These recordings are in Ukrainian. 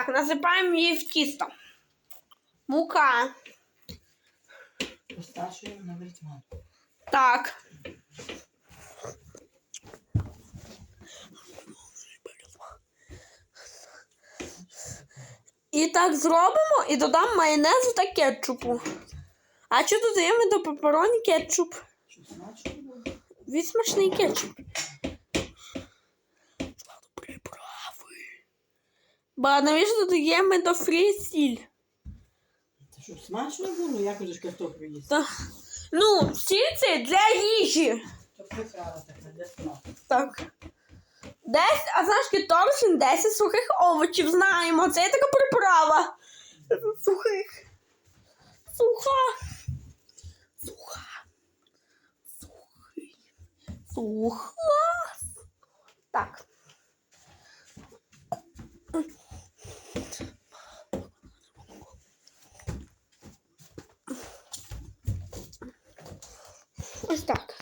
Так, насипаємо її в тісто. Мука. Постачуємо на вертьман. Так. І так зробимо і додам майонезу та кетчупу. А що додаємо до пеппероні кетчуп? Буде? Смачний кетчуп. Ба навіщо додаємо до фрі сіль? Та щоб смачно було, як же ж картоплю їсти? Та... Ну, сіль це для їжі. То приправа така для смаку. Так. Десь, а знаєш, торчин 10 сухих овочів знаємо. Це є така приправа. Сухих. Суха. Суха. Сухий. Суха. Так. Ось так.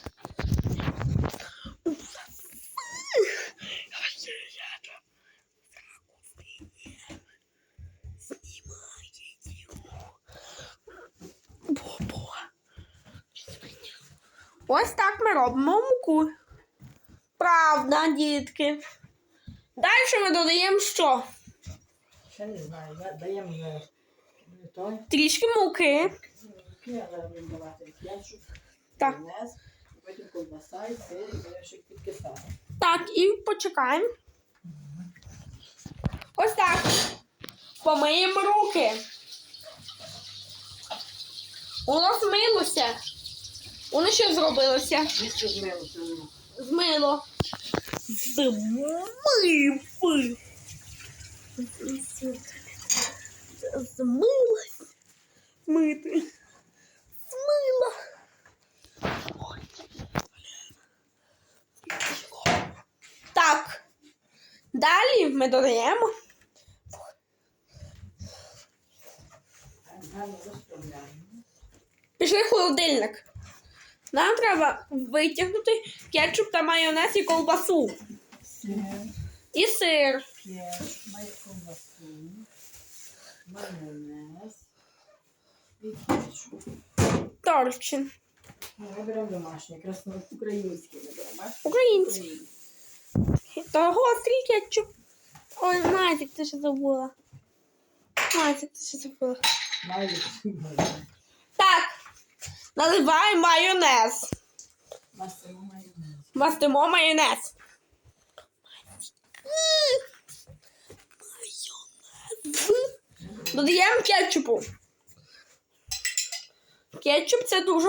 Ось так ми робимо муку. Правда, дітки. Далі ми додаємо що? Ще не знаю, да- даємо е. Трішки муки. Так. майонез, потім ковбаса і сир, і ще підкисати. Так, і почекаємо. Ось так. Помиємо руки. Воно змилося. Воно що зробилося? Змилося. Змило. Змив. Змилось. Змити. Змила. Ой. Так. Ми додаємо. Пішли в холодильник. Нам треба витягнути кетчуп та майонез і ковбасу. Сир, І сир. має майонез і кетчуп. Торчин. Ми беремо домашнє, якраз на українське ми беремо. Український. Та гострий кетчуп. Ой, Назік, ти ще забула. Назік, ти ще забула. Має Так. Наливаємо майонез. масимо майонез. Мастимо майонез. Майонез. Додаємо кетчупу. Кетчуп це дуже